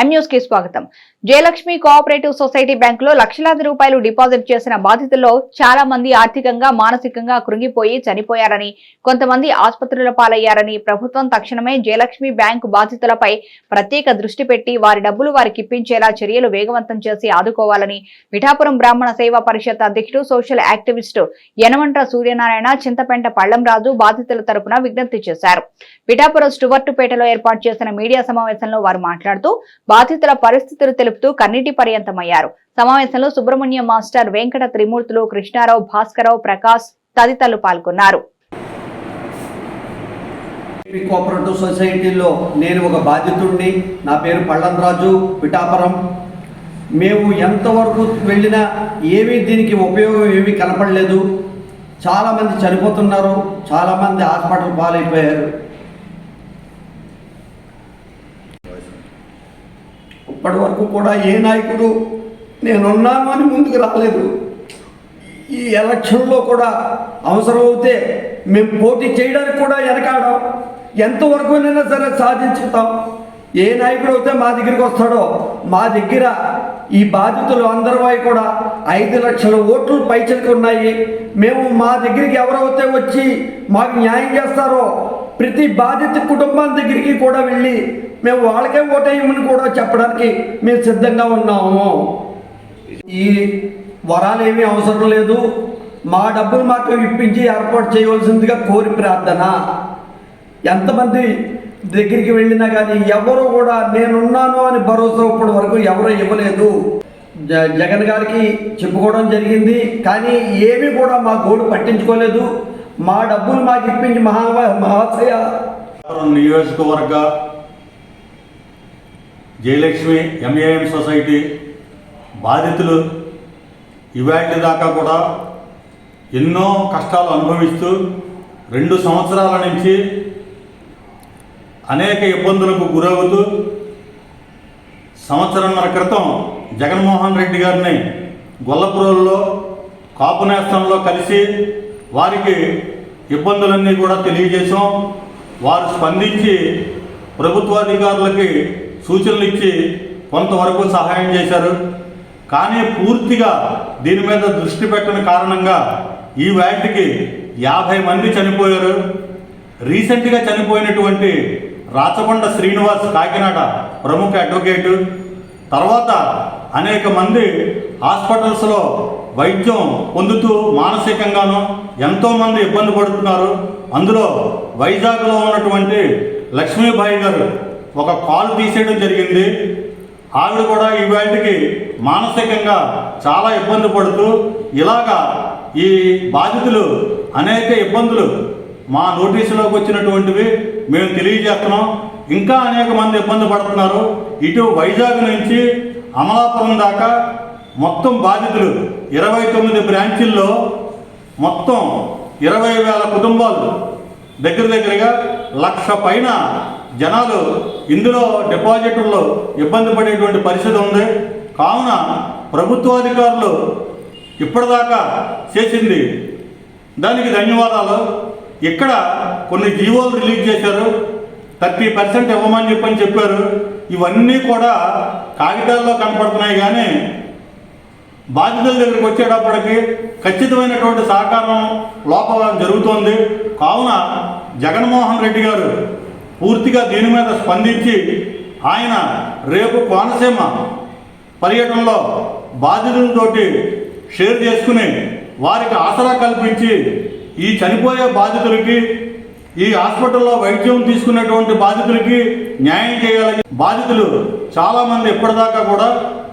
కి స్వాగతం. Jayalakshmi cooperative society బ్యాంకులో లక్షలాది రూపాయలు డిపాజిట్ చేసిన బాధితుల్లో చాలా మంది ఆర్థికంగా మానసికంగా కృంగిపోయి చనిపోయారని కొంతమంది ఆసుపత్రుల పాలయ్యారని ప్రభుత్వం తక్షణమే జయలక్ష్మి బ్యాంకు బాధితులపై ప్రత్యేక దృష్టి పెట్టి వారి డబ్బులు వారికి ఇప్పించేలా చర్యలు వేగవంతం చేసి ఆదుకోవాలని పిఠాపురం బ్రాహ్మణ సేవా పరిషత్ అధ్యక్షుడు సోషల్ యాక్టివిస్టు యనమంట్ర సూర్యనారాయణ చింతపెంట పళ్ళంరాజు బాధితుల తరపున విజ్ఞప్తి చేశారు. పిఠాపురం స్టువర్టుపేటలో ఏర్పాటు చేసిన మీడియా సమావేశంలో వారు మాట్లాడుతూ బాధితుల పరిస్థితులు తెలుపుతూ కన్నీటి పర్యంతమయ్యారు. సమావేశంలో సుబ్రహ్మణ్యం మాస్టర్ వెంకట త్రిమూర్తులు కృష్ణారావు భాస్కరరావు ప్రకాష్ తదితరులు పాల్గొన్నారు. కోఆపరేటివ్ సొసైటీలో నేను ఒక బాధితుడిని. నా పేరు పళ్ళంరాజు పిఠాపురం. మేము ఎంతవరకు వెళ్ళినా ఏమీ దీనికి ఉపయోగం ఏమీ కనపడలేదు. చాలామంది చనిపోతున్నారు. చాలామంది హాస్పిటల్ పాలైపోయారు. ఇప్పటి వరకు కూడా ఏ నాయకుడు నేనున్నాను అని ముందుకు రాలేదు. ఈ ఎలక్షన్లో కూడా అవసరమైతే మేము పోటీ చేయడానికి కూడా వెనకాడం. ఎంతవరకు అయినా సరే సాధించుతాం. ఏ నాయకుడు అయితే మా దగ్గరికి వస్తాడో మా దగ్గర ఈ బాధితులు అందరివై కూడా ఐదు లక్షల ఓట్లు పైచలకు ఉన్నాయి. మేము మా దగ్గరికి ఎవరైతే వచ్చి మాకు న్యాయం చేస్తారో ప్రతి బాధిత కుటుంబం దగ్గరికి కూడా వెళ్ళి మేము వాళ్ళకే ఓటేయమని కూడా చెప్పడానికి మేము సిద్ధంగా ఉన్నాము. ఈ వరాలు ఏమీ అవసరం లేదు. మా డబ్బులు మాకు ఇప్పించి ఏర్పాటు చేయవలసిందిగా కోరి ప్రార్థన. ఎంతమంది దగ్గరికి వెళ్ళినా కానీ ఎవరు కూడా నేనున్నాను అని భరోసా ఇప్పటి వరకు ఎవరు ఇవ్వలేదు. జ- జగన్ గారికి చెప్పుకోవడం జరిగింది. కానీ ఏమీ కూడా మా గోడు పట్టించుకోలేదు. మా డబ్బులు మాకు ఇప్పించి మహా మహాశయ. నియోజకవర్గ జయలక్ష్మి ఎంఏఎం సొసైటీ బాధితులు ఇవాటి దాకా కూడా ఎన్నో కష్టాలు అనుభవిస్తూ రెండు సంవత్సరాల నుంచి అనేక ఇబ్బందులకు గురవుతూ సంవత్సరంన్నర క్రితం జగన్మోహన్ రెడ్డి గారిని గొల్లపురంలో కాపు నేస్తంలో కలిసి వారికి ఇబ్బందులన్నీ కూడా తెలియజేశాం. వారు స్పందించి ప్రభుత్వాధికారులకి సూచనలు ఇచ్చి కొంతవరకు సహాయం చేశారు. కానీ పూర్తిగా దీని మీద దృష్టి పెట్టని కారణంగా ఈ వ్యాధికి యాభై మంది చనిపోయారు. రీసెంట్గా చనిపోయినటువంటి రాచకొండ శ్రీనివాస్ కాకినాడ ప్రముఖ అడ్వకేటు. తర్వాత అనేక మంది హాస్పిటల్స్లో వైద్యం పొందుతూ మానసికంగాను ఎంతోమంది ఇబ్బంది పడుతున్నారు. అందులో వైజాగ్లో ఉన్నటువంటి లక్ష్మీబాయి గారు ఒక కాలు తీసేయడం జరిగింది. ఆవిడ కూడా ఈ మానసికంగా చాలా ఇబ్బంది పడుతూ ఇలాగా ఈ బాధితులు అనేక ఇబ్బందులు మా నోటీసులోకి వచ్చినటువంటివి మేము తెలియజేస్తున్నాం. ఇంకా అనేక మంది ఇబ్బంది పడుతున్నారు. ఇటు వైజాగ్ నుంచి అమలాపురం దాకా మొత్తం బాధితులు ఇరవై తొమ్మిది బ్రాంచీల్లో మొత్తం ఇరవై వేల కుటుంబాలు దగ్గర దగ్గరగా లక్ష పైన జనాలు ఇందులో డిపాజిటర్లు ఇబ్బంది పడేటువంటి పరిస్థితి ఉంది. కావున ప్రభుత్వాధికారులు ఇప్పటిదాకా చేసింది దానికి ధన్యవాదాలు. ఇక్కడ కొన్ని జీవోలు రిలీజ్ చేశారు. థర్టీ పర్సెంట్ ఇవ్వమని చెప్పని చెప్పారు. ఇవన్నీ కూడా కాగితాల్లో కనపడుతున్నాయి కానీ బాధితుల దగ్గరికి వచ్చేటప్పటికి ఖచ్చితమైనటువంటి సహకారం లోపం జరుగుతోంది. కావున జగన్మోహన్ రెడ్డి గారు పూర్తిగా దీని మీద స్పందించి ఆయన రేపు కోనసీమ పర్యటనలో బాధితులతోటి షేర్ చేసుకుని వారికి ఆసరా కల్పించి ఈ చనిపోయే బాధితులకి ఈ హాస్పిటల్లో వైద్యం తీసుకున్నటువంటి బాధితులకి న్యాయం చేయాలని బాధితులు చాలామంది ఇప్పటిదాకా కూడా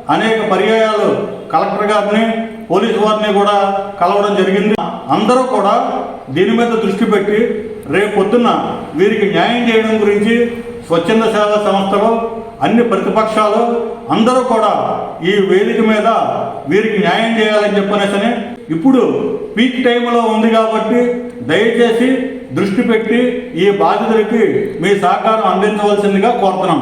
అనేక పర్యాయాలు కలెక్టర్ గారిని పోలీసు వారిని కూడా కలవడం జరిగింది. అందరూ కూడా దీని మీద దృష్టి పెట్టి రేపు పొద్దున్న వీరికి న్యాయం చేయడం గురించి స్వచ్ఛంద సేవా సంస్థలు అన్ని ప్రతిపక్షాలు అందరూ కూడా ఈ వేదిక మీద వీరికి న్యాయం చేయాలని చెప్పనేసని ఇప్పుడు పీక్ టైంలో ఉంది కాబట్టి దయచేసి దృష్టి పెట్టి ఈ బాధితులకి మీ సహకారం అందించవలసిందిగా కోరుతున్నాం.